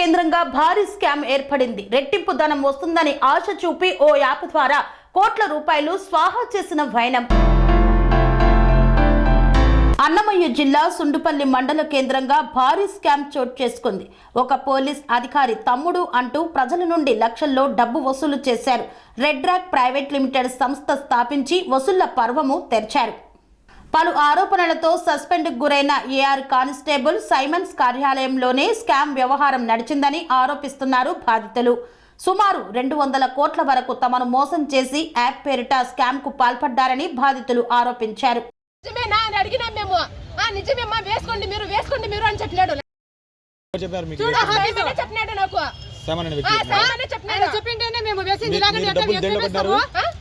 కేంద్రంగా భారీ స్కామ్ ఏర్పడింది రెట్టింపు ధనం వస్తుందని ఆశ చూపి ఓ యాప్ ద్వారా కోట్ల రూపాయలు స్వాహా చేసిన వైనం అన్నమయ్య జిల్లా సుండుపల్లి మండల కేంద్రంగా భారీ స్కామ్ చోటు చేసుకుంది ఒక పోలీస్ అధికారి తమ్ముడు అంటూ ప్రజల నుండి లక్షల్లో డబ్బు వసూలు చేశారు రెడ్ రాక్ ప్రైవేట్ లిమిటెడ్ సంస్థ స్థాపించి వసూళ్ల పర్వము తెరిచారు పలు ఆరోపణలతో సస్పెండ్ గురైన ఏఆర్ కానిస్టేబుల్ సైమన్స్ కార్యాలయంలోనే స్కామ్ వ్యవహారం నడిచిందని ఆరోపిస్తున్నారు బాధితులు సుమారు రెండు వందల కోట్ల వరకు తమను మోసం చేసి యాప్ పేరిట స్కామ్ కు పాల్పడ్డారని బాధితులు ఆరోపించారు నిజమేనా మేము వేసుకోండి మీరు వేసుకోండి చెప్పినాడు చెప్పారు నాకు మీ- డబ్బులు కట్టారు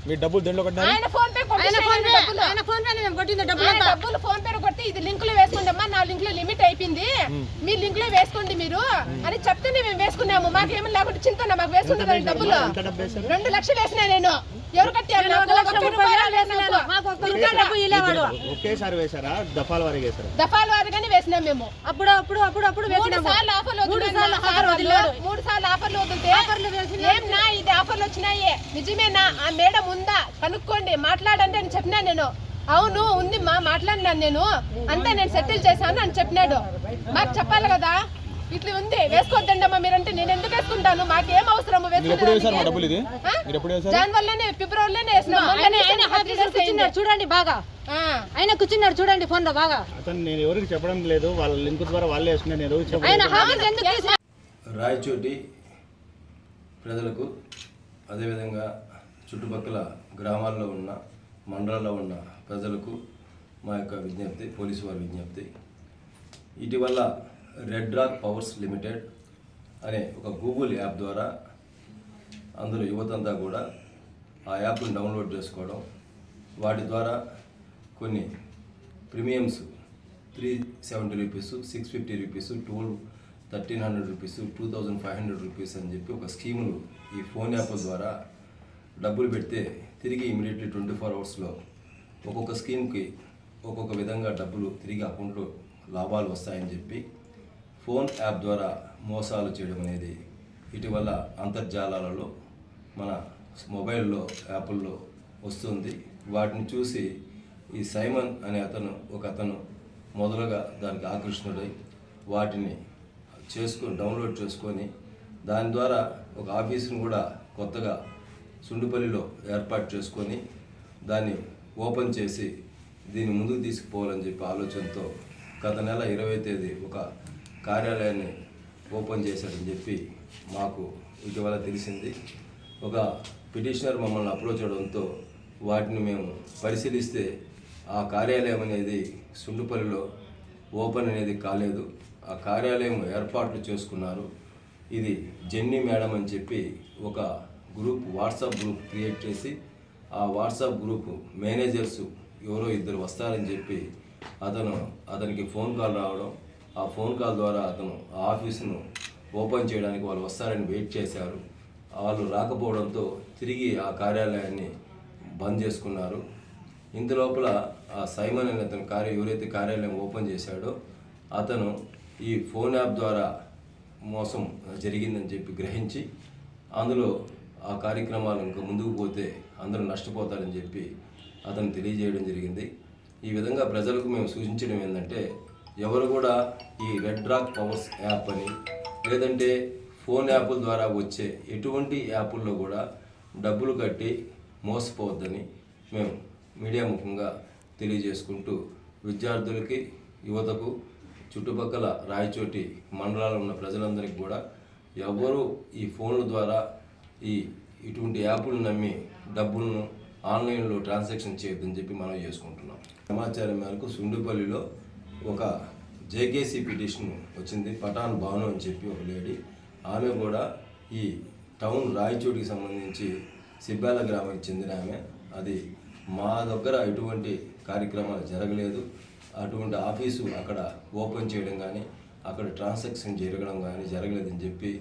మీ డబ్బులు కట్టారు ఆయన ఫోన్ పే ఫోన్ పే కొట్టింది డబ్బులు డబ్బులు ఫోన్ పే కొట్టి ఇది లింక్ లో వేసుకోండి అమ్మా నా లింక్ లో లిమిట్ అయిపోయింది మీ లింక్ లో వేసుకోండి మీరు అని చెప్తేనే మేము వేసుకున్నాము మాకేమో లేకుండా చింత మాకు వేసుకుంటున్నాను డబ్బులు రెండు లక్షలు వేసినా నేను ఎవరు కట్టారు వారి వేసినాం మేము మూడు సార్లు ఆఫర్లు మూడు సార్లు ఆఫర్లు ఆఫర్లు ఇది ఆఫర్లు వచ్చినాయి నిజమేనా ఆ మేడం ఉందా కనుక్కోండి మాట్లాడండి అని చెప్పినా నేను అవును ఉంది మా మాట్లాడినాను నేను అంతా నేను సెటిల్ చేశాను అని చెప్పినాడు మాకు చెప్పాలి కదా ఇట్లా ఉంది వేసుకోవద్దండమ్మా మీరంటే నేను ఎందుకు వేసుకుంటాను మాకు ఏం అవసరం దానివల్లనే ఫిబ్రవరిలోనే వేసినాం చూడండి బాగా ఆయన కూర్చున్నారు చూడండి ఫోన్ లో బాగా నేను ఎవరికి చెప్పడం లేదు వాళ్ళ లింక్ ద్వారా వాళ్ళే వేసుకున్నాను రాయచోటి ప్రజలకు అదేవిధంగా చుట్టుపక్కల గ్రామాల్లో ఉన్న మండలాల్లో ఉన్న ప్రజలకు మా యొక్క విజ్ఞప్తి పోలీసు వారి విజ్ఞప్తి ఇటీవల రెడ్ రాక్ పవర్స్ లిమిటెడ్ అనే ఒక గూగుల్ యాప్ ద్వారా అందులో యువతంతా కూడా ఆ యాప్ను డౌన్లోడ్ చేసుకోవడం వాటి ద్వారా కొన్ని premiums three seventy rupees six fifty rupees two thirteen hundred rupees two thousand five hundred rupees అని చెప్పి ఒక స్కీములు ఈ ఫోన్ యాప్ ద్వారా డబ్బులు పెడితే తిరిగి ఇమీడియట్లీ ట్వంటీ ఫోర్ అవర్స్లో ఒక్కొక్క స్కీమ్కి ఒక్కొక్క విధంగా డబ్బులు తిరిగి అకౌంట్లో లాభాలు వస్తాయని చెప్పి ఫోన్ యాప్ ద్వారా మోసాలు చేయడం అనేది ఇటీవల అంతర్జాలాలలో మన మొబైల్లో యాప్ల్లో వస్తుంది వాటిని చూసి ఈ సైమన్ అనే అతను ఒక అతను మొదలుగా దానికి ఆకృష్ణుడై వాటిని చేసుకొని డౌన్లోడ్ చేసుకొని దాని ద్వారా ఒక ఆఫీసును కూడా కొత్తగా సుండుపల్లిలో ఏర్పాటు చేసుకొని దాన్ని ఓపెన్ చేసి దీన్ని ముందుకు తీసుకుపోవాలని చెప్పి ఆలోచనతో గత నెల ఇరవై తేదీ ఒక కార్యాలయాన్ని ఓపెన్ చేశాడని చెప్పి మాకు ఇటీవల తెలిసింది ఒక పిటిషనర్ మమ్మల్ని అప్రోచ్ అవడంతో వాటిని మేము పరిశీలిస్తే ఆ కార్యాలయం అనేది సుండుపల్లిలో ఓపెన్ అనేది కాలేదు ఆ కార్యాలయం ఏర్పాట్లు చేసుకున్నారు ఇది జెన్నీ మేడం అని చెప్పి ఒక గ్రూప్ వాట్సాప్ గ్రూప్ క్రియేట్ చేసి ఆ వాట్సాప్ గ్రూప్ మేనేజర్స్ ఎవరో ఇద్దరు వస్తారని చెప్పి అతను అతనికి ఫోన్ కాల్ రావడం ఆ ఫోన్ కాల్ ద్వారా అతను ఆ ఆఫీసును ఓపెన్ చేయడానికి వాళ్ళు వస్తారని వెయిట్ చేశారు వాళ్ళు రాకపోవడంతో తిరిగి ఆ కార్యాలయాన్ని బంద్ చేసుకున్నారు ఇంత లోపల ఆ సైమన్ అనే అతను కార్య ఎవరైతే కార్యాలయం ఓపెన్ చేశాడో అతను ఈ ఫోన్ యాప్ ద్వారా మోసం జరిగిందని చెప్పి గ్రహించి అందులో ఆ కార్యక్రమాలు ఇంకా ముందుకు పోతే అందరూ నష్టపోతారని చెప్పి అతను తెలియజేయడం జరిగింది ఈ విధంగా ప్రజలకు మేము సూచించడం ఏంటంటే ఎవరు కూడా ఈ రెడ్ రాక్ పవర్స్ యాప్ అని లేదంటే ఫోన్ యాప్ల ద్వారా వచ్చే ఎటువంటి యాప్ల్లో కూడా డబ్బులు కట్టి మోసపోవద్దని మేము మీడియా ముఖంగా తెలియజేసుకుంటూ విద్యార్థులకి యువతకు చుట్టుపక్కల రాయచోటి మండలాలు ఉన్న ప్రజలందరికీ కూడా ఎవరు ఈ ఫోన్ల ద్వారా ఈ ఇటువంటి యాప్లు నమ్మి డబ్బులను ఆన్లైన్లో ట్రాన్సాక్షన్ చేయొద్దని చెప్పి మనం చేసుకుంటున్నాం సమాచారం మేరకు సుండుపల్లిలో ఒక జేకేసీ పిటిషన్ వచ్చింది పఠాన్ భాను అని చెప్పి ఒక లేడీ ఆమె కూడా ఈ టౌన్ రాయచోటికి సంబంధించి సిబ్బాల గ్రామానికి చెందిన ఆమె అది మా దగ్గర ఎటువంటి కార్యక్రమాలు జరగలేదు అటువంటి ఆఫీసు అక్కడ ఓపెన్ చేయడం కానీ అక్కడ ట్రాన్సాక్షన్ జరగడం కానీ జరగలేదని చెప్పి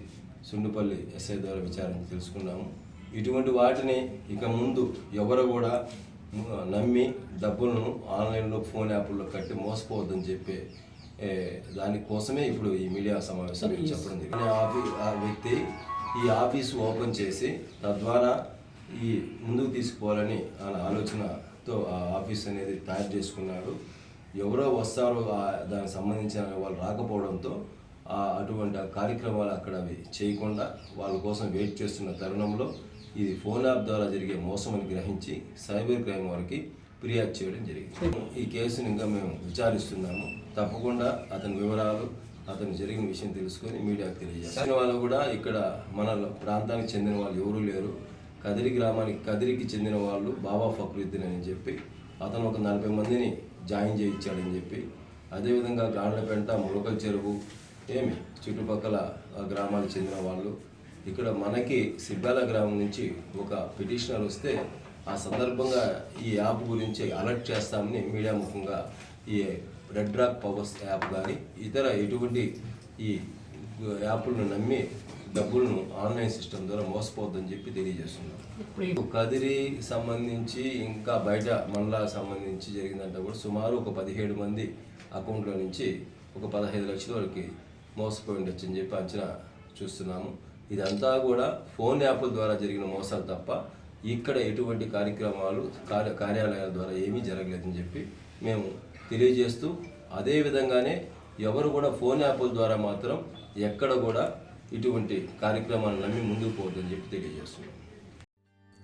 సుండుపల్లి ఎస్ఐ ద్వారా విచారించి తెలుసుకున్నాము ఇటువంటి వాటిని ఇక ముందు ఎవరు కూడా నమ్మి డబ్బులను ఆన్లైన్లో ఫోన్ యాప్లో కట్టి మోసపోవద్దని చెప్పే దానికోసమే ఇప్పుడు ఈ మీడియా సమావేశం చెప్పడం జరిగింది ఆ వ్యక్తి ఈ ఆఫీసు ఓపెన్ చేసి తద్వారా ఈ ముందుకు తీసుకోవాలని ఆయన ఆలోచనతో ఆ ఆఫీస్ అనేది తయారు చేసుకున్నాడు ఎవరో వస్తారో దానికి సంబంధించిన వాళ్ళు రాకపోవడంతో అటువంటి కార్యక్రమాలు అక్కడ చేయకుండా వాళ్ళ కోసం వెయిట్ చేస్తున్న తరుణంలో ఇది ఫోన్ యాప్ ద్వారా జరిగే మోసం అని గ్రహించి సైబర్ క్రైమ్ వారికి ఫిర్యాదు చేయడం జరిగింది ఈ కేసును ఇంకా మేము విచారిస్తున్నాము తప్పకుండా అతని వివరాలు అతను జరిగిన విషయం తెలుసుకొని మీడియాకు తెలియజేస్తాం వాళ్ళు కూడా ఇక్కడ మన ప్రాంతానికి చెందిన వాళ్ళు ఎవరూ లేరు కదిరి గ్రామానికి కదిరికి చెందిన వాళ్ళు బాబా ఫక్రుద్దీన్ అని చెప్పి అతను ఒక నలభై మందిని జాయిన్ చేయించాడని చెప్పి అదేవిధంగా గాండ్లపేంట ములకల చెరువు ఏమి చుట్టుపక్కల గ్రామాలకు చెందిన వాళ్ళు ఇక్కడ మనకి సిబ్బాల గ్రామం నుంచి ఒక పిటిషనర్ వస్తే ఆ సందర్భంగా ఈ యాప్ గురించి అలర్ట్ చేస్తామని మీడియా ముఖంగా ఈ రెడ్ రాక్ పవర్స్ యాప్ కానీ ఇతర ఎటువంటి ఈ యాప్లను నమ్మి డబ్బులను ఆన్లైన్ సిస్టమ్ ద్వారా మోసపోద్దని చెప్పి తెలియజేస్తున్నాం కదిరి సంబంధించి ఇంకా బయట మండల సంబంధించి జరిగిందంటే కూడా సుమారు ఒక పదిహేడు మంది అకౌంట్లో నుంచి ఒక పదహైదు లక్షల వరకు మోసపోయి ఉండొచ్చు అని చెప్పి అంచనా చూస్తున్నాము ఇదంతా కూడా ఫోన్ యాప్ల ద్వారా జరిగిన మోసాలు తప్ప ఇక్కడ ఎటువంటి కార్యక్రమాలు కార్య కార్యాలయాల ద్వారా ఏమీ జరగలేదని చెప్పి మేము తెలియజేస్తూ అదేవిధంగానే ఎవరు కూడా ఫోన్ యాప్ల ద్వారా మాత్రం ఎక్కడ కూడా ఇటువంటి కార్యక్రమాలు నమ్మి ముందుకు పోవద్దని చెప్పి తెలియజేస్తున్నాం